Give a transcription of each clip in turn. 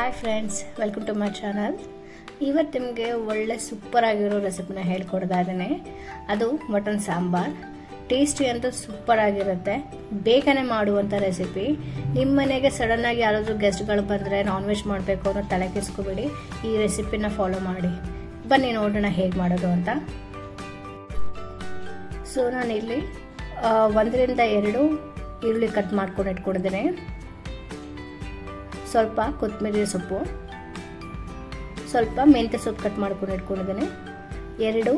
Hi friends welcome to my channel ಇವತ್ತು ನಿಮಗೆ ಒಳ್ಳೆ ಸೂಪರ್ ಆಗಿರೋ ರೆಸಿಪಿನ ಹೇಳ್ಕೊಡ್ತಾ ಇದ್ದೀನಿ. ಅದು ಮಟನ್ ಸಾಂಬಾರ್. ಟೇಸ್ಟಿ ಅಂತೂ ಸೂಪರ್ ಆಗಿರುತ್ತೆ. ಬೇಗನೆ ಮಾಡುವಂಥ ರೆಸಿಪಿ ನಿಮ್ಮ ಮನೆಗೆ ಸಡನ್ನಾಗಿ ಯಾರಾದರೂ ಗೆಸ್ಟ್ಗಳು ಬಂದರೆ ನಾನ್ ವೆಜ್ ಮಾಡಬೇಕು ಅನ್ನೋ ತಲೆ ಕೆಸ್ಕೊಬೇಡಿ ಈ ರೆಸಿಪಿನ ಫಾಲೋ ಮಾಡಿ. ಬನ್ನಿ ನೋಡೋಣ ಹೇಗೆ ಮಾಡೋದು ಅಂತ. ಸೊ ಇಲ್ಲಿ ಒಂದರಿಂದ ಎರಡು ಈರುಳ್ಳಿ ಕಟ್ ಮಾಡ್ಕೊಂಡು ಇಟ್ಕೊಂಡಿದ್ದೀನಿ. ಸ್ವಲ್ಪ ಕೊತ್ತಂಬರಿ ಸೊಪ್ಪು, ಸ್ವಲ್ಪ ಮೆಂತ್ಯ ಸೊಪ್ಪು ಕಟ್ ಮಾಡ್ಕೊಂಡು ಇಟ್ಕೊಂಡಿದ್ದೇನೆ. ಎರಡು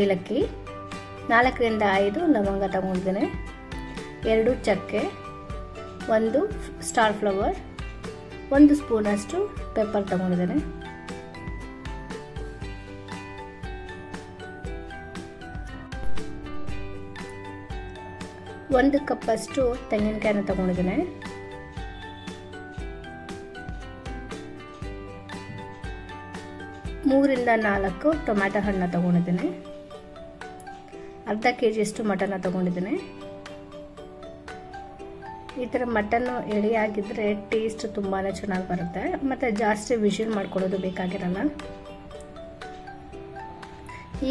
ಏಲಕ್ಕಿ, ನಾಲ್ಕರಿಂದ ಐದು ಲವಂಗ ತಗೊಂಡಿದ್ದೇನೆ. ಎರಡು ಚಕ್ಕೆ, ಒಂದು ಸ್ಟಾರ್ ಫ್ಲವರ್, ಒಂದು ಸ್ಪೂನಷ್ಟು ಪೆಪ್ಪರ್ ತಗೊಂಡಿದ್ದೇನೆ. ಒಂದು ಕಪ್ಪಷ್ಟು ತೆಂಗಿನಕಾಯಿನ ತಗೊಂಡಿದ್ದೀನಿ. ಮೂರಿಂದ ನಾಲ್ಕು ಟೊಮ್ಯಾಟೊ ಹಣ್ಣು ತಗೊಂಡಿದ್ದೀನಿ. ಅರ್ಧ ಕೆ ಜಿಯಷ್ಟು ಮಟನ್ನ ತಗೊಂಡಿದ್ದೀನಿ. ಈ ಥರ ಮಟನ್ನು ಎಳೆಯಾಗಿದ್ದರೆ ಟೇಸ್ಟ್ ತುಂಬಾ ಚೆನ್ನಾಗಿ ಬರುತ್ತೆ. ಮತ್ತು ಜಾಸ್ತಿ ವಿಷಲ್ ಮಾಡ್ಕೊಳ್ಳೋದು ಬೇಕಾಗಿರಲ್ಲ.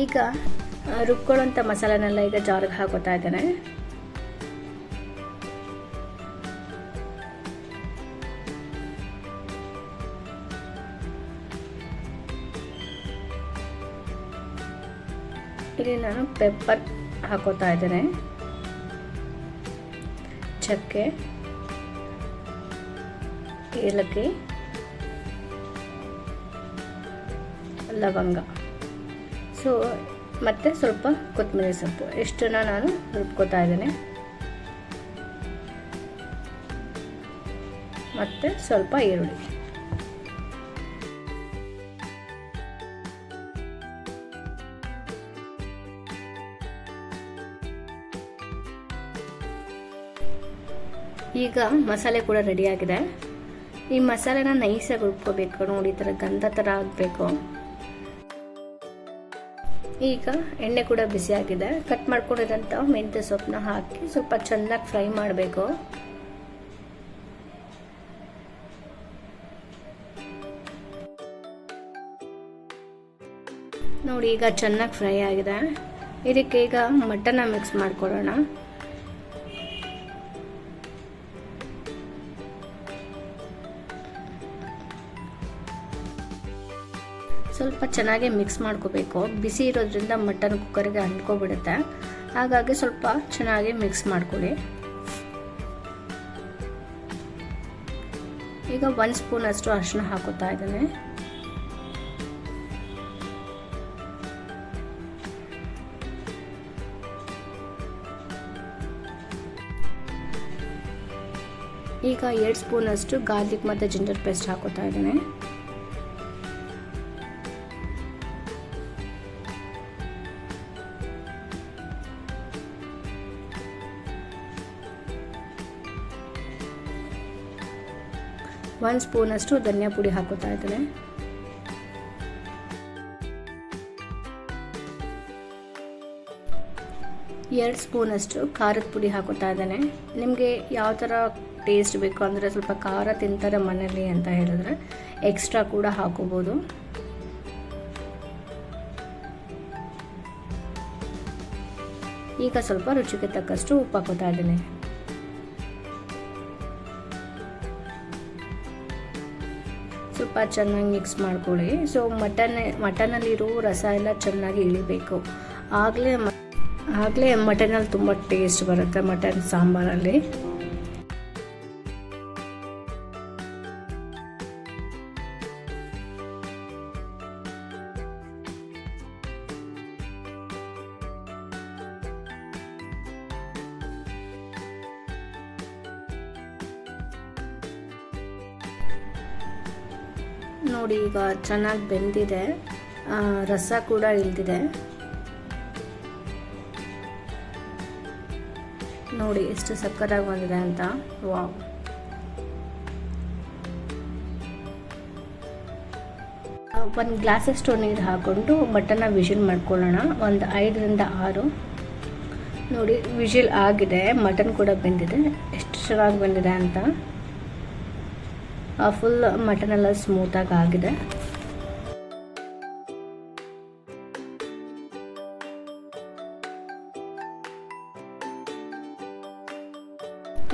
ಈಗ ರುಬ್ಕೊಳ್ಳೋಂಥ ಮಸಾಲೆನೆಲ್ಲ ಈಗ ಜಾರಿಗೆ ಹಾಕೋತಾ ಇದ್ದೇನೆ. ಇಲ್ಲಿ ನಾನು ಪೆಪ್ಪರ್ ಹಾಕೋತಾ ಇದ್ದೇನೆ. ಚಕ್ಕೆ, ಏಲಕ್ಕಿ, ಲವಂಗ. ಸೊ ಮತ್ತು ಸ್ವಲ್ಪ ಕೊತ್ತಂಬರಿ ಸೊಪ್ಪು. ಇಷ್ಟನ್ನ ನಾನು ರುಬ್ಕೋತಾ ಇದ್ದೇನೆ. ಮತ್ತು ಸ್ವಲ್ಪ ಈರುಳ್ಳಿ. ಈಗ ಮಸಾಲೆ ಕೂಡ ರೆಡಿಯಾಗಿದೆ ಈ ಮಸಾಲೆನ ನೈಸಾಗಿ ರುಬ್ಕೋಬೇಕು, ನೋಡಿ, ಈ ಥರ ಗಂಧ ಥರ ಆಗಬೇಕು. ಈಗ ಎಣ್ಣೆ ಕೂಡ ಬಿಸಿಯಾಗಿದೆ ಕಟ್ ಮಾಡ್ಕೊಂಡಿರೋಂಥ ಮೆಂತ್ಯ ಸೊಪ್ಪನ್ನ ಹಾಕಿ ಸ್ವಲ್ಪ ಚೆನ್ನಾಗಿ ಫ್ರೈ ಮಾಡಬೇಕು. ನೋಡಿ, ಈಗ ಚೆನ್ನಾಗಿ ಫ್ರೈ ಆಗಿದೆ. ಇದಕ್ಕೆ ಈಗ ಮಟನ್ನ ಮಿಕ್ಸ್ ಮಾಡ್ಕೊಳ್ಳೋಣ. ಸ್ವಲ್ಪ ಚೆನ್ನಾಗಿ ಮಿಕ್ಸ್ ಮಾಡ್ಕೋಬೇಕು. ಬಿಸಿ ಇರೋದ್ರಿಂದ ಮಟನ್ ಕುಕ್ಕರ್ಗೆ ಅಂಟ್ಕೊಬಿಡುತ್ತೆ. ಹಾಗಾಗಿ ಸ್ವಲ್ಪ ಚೆನ್ನಾಗಿ ಮಿಕ್ಸ್ ಮಾಡ್ಕೊಳ್ಳಿ. ಈಗ ಒಂದು ಸ್ಪೂನ್ ಅಷ್ಟು ಅರಿಶಿನ ಹಾಕೋತಾ ಇದ್ದೇನೆ. ಈಗ ಎರಡು ಸ್ಪೂನ್ ಅಷ್ಟು ಗಾರ್ಲಿಕ್ ಮತ್ತು ಜಿಂಜರ್ ಪೇಸ್ಟ್ ಹಾಕೋತಾ ಇದ್ದೇನೆ. ಒಂದು ಸ್ಪೂನಷ್ಟು ಧನಿಯಾ ಪುಡಿ ಹಾಕೋತಾ ಇದ್ದೇನೆ. ಎರಡು ಸ್ಪೂನಷ್ಟು ಖಾರದ ಪುಡಿ ಹಾಕೋತಾ ಇದ್ದೇನೆ. ನಿಮಗೆ ಯಾವ ಥರ ಟೇಸ್ಟ್ ಬೇಕು ಅಂದರೆ ಸ್ವಲ್ಪ ಖಾರ ತಿಂತಾರೆ ಮನೇಲಿ ಅಂತ ಹೇಳಿದ್ರೆ ಎಕ್ಸ್ಟ್ರಾ ಕೂಡ ಹಾಕೋಬೋದು. ಈಗ ಸ್ವಲ್ಪ ರುಚಿಗೆ ತಕ್ಕಷ್ಟು ಉಪ್ಪು ಹಾಕೋತಾ ಇದ್ದೇನೆ. ಸ್ವಲ್ಪ ಚೆನ್ನಾಗಿ ಮಿಕ್ಸ್ ಮಾಡ್ಕೊಳ್ಳಿ. ಸೊ ಮಟನ್ ಮಟನಲ್ಲಿರೋ ರಸ ಎಲ್ಲ ಚೆನ್ನಾಗಿ ಇಳಿಬೇಕು. ಆಗಲೇ ಆಗಲೇ ಮಟನಲ್ಲಿ ತುಂಬ ಟೇಸ್ಟ್ ಬರುತ್ತೆ ಮಟನ್ ಸಾಂಬಾರಲ್ಲಿ. ನೋಡಿ, ಈಗ ಚೆನ್ನಾಗಿ ಬೆಂದಿದೆ. ರಸ ಕೂಡ ಇಲ್ದಿದೆ. ನೋಡಿ, ಎಷ್ಟು ಸಕ್ಕತ್ತಾಗಿ ಬಂದಿದೆ ಅಂತ. ವಾವ್. ಒಂದು ಗ್ಲಾಸಷ್ಟು ನೀರು ಹಾಕ್ಕೊಂಡು ಮಟನ್ನ ವಿಷಿಲ್ ಮಾಡ್ಕೊಳ್ಳೋಣ. ಒಂದು ಐದರಿಂದ ಆರು. ನೋಡಿ ವಿಷಿಲ್ ಆಗಿದೆ. ಮಟನ್ ಕೂಡ ಬೆಂದಿದೆ. ಎಷ್ಟು ಚೆನ್ನಾಗಿ ಬಂದಿದೆ ಅಂತ. ಫುಲ್ ಮಟನ್ ಎಲ್ಲ ಸ್ಮೂತಾಗಿ ಆಗಿದೆ.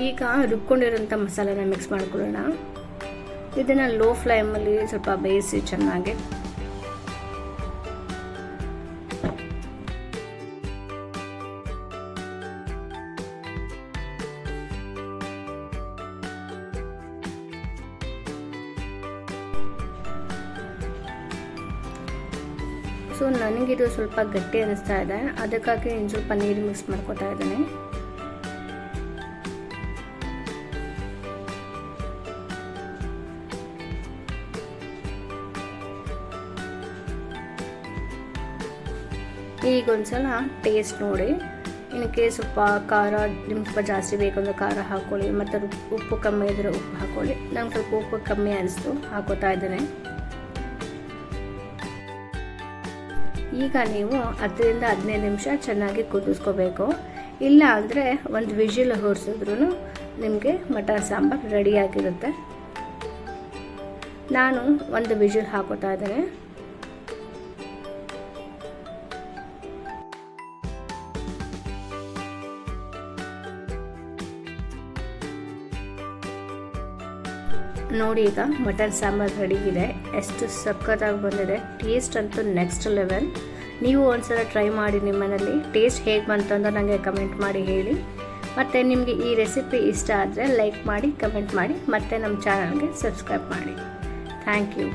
ಈಗ ರುಬ್ಕೊಂಡಿರೋಂಥ ಮಸಾಲೆನ ಮಿಕ್ಸ್ ಮಾಡ್ಕೊಳ್ಳೋಣ. ಇದನ್ನು ಲೋ ಫ್ಲೇಮಲ್ಲಿ ಸ್ವಲ್ಪ ಬೇಯಿಸಿ ಚೆನ್ನಾಗಿ ಸೊ ನನಗಿದು ಸ್ವಲ್ಪ ಗಟ್ಟಿ ಅನ್ನಿಸ್ತಾ ಇದೆ. ಅದಕ್ಕಾಗಿ ಇನ್ನು ಸ್ವಲ್ಪ ನೀರು ಮಿಕ್ಸ್ ಮಾಡ್ಕೋತಾ ಇದ್ದೀನಿ. ಈಗ ಒಂದ್ಸಲ ಟೇಸ್ಟ್ ನೋಡಿ. ಇದಕ್ಕೆ ಸ್ವಲ್ಪ ಖಾರ, ನಿಮ್ಗೆ ಸ್ವಲ್ಪ ಜಾಸ್ತಿ ಬೇಕಂದ್ರೆ ಖಾರ ಹಾಕ್ಕೊಳ್ಳಿ ಮತ್ತು ಉಪ್ಪು ಕಮ್ಮಿ ಇದ್ರೆ ಉಪ್ಪು ಹಾಕ್ಕೊಳ್ಳಿ ನಂಗೆ ಸ್ವಲ್ಪ ಉಪ್ಪು ಕಮ್ಮಿ ಅನಿಸ್ತು, ಹಾಕೋತಾ ಇದ್ದೇನೆ. ಈಗ ನೀವು ಹತ್ತರಿಂದ ಹದಿನೈದು ನಿಮಿಷ ಚೆನ್ನಾಗಿ ಕುದಿಸ್ಕೋಬೇಕು. ಇಲ್ಲ ಅಂದರೆ ಒಂದು ವಿಜಿಲ್ ಹೊರಿಸಿದ್ರು ನಿಮಗೆ ಮಟನ್ ಸಾಂಬಾರು ರೆಡಿಯಾಗಿರುತ್ತೆ ನಾನು ಒಂದು ವಿಜಿಲ್ ಹಾಕೋತಾ ಇದ್ದೇನೆ. ನೋಡಿ ಈಗ ಮಟನ್ ಸಾಂಬಾರು ರೆಡಿ ಇದೆ. ಎಷ್ಟು ಸಖತ್ತಾಗಿ ಬಂದಿದೆ. ಟೇಸ್ಟ್ ಅಂತೂ ನೆಕ್ಸ್ಟ್ ಲೆವೆಲ್ ನೀವು ಒಂದ್ಸಲ ಟ್ರೈ ಮಾಡಿ ನಿಮ್ಮನೇಲಿ. ಟೇಸ್ಟ್ ಹೇಗೆ ಬಂತು ಅಂತ ನನಗೆ ಕಮೆಂಟ್ ಮಾಡಿ ಹೇಳಿ. ಮತ್ತು ನಿಮಗೆ ಈ ರೆಸಿಪಿ ಇಷ್ಟ ಆದರೆ ಲೈಕ್ ಮಾಡಿ ಕಮೆಂಟ್ ಮಾಡಿ. ಮತ್ತು ನಮ್ಮ ಚಾನಲ್ಗೆ ಸಬ್ಸ್ಕ್ರೈಬ್ ಮಾಡಿ. Thank you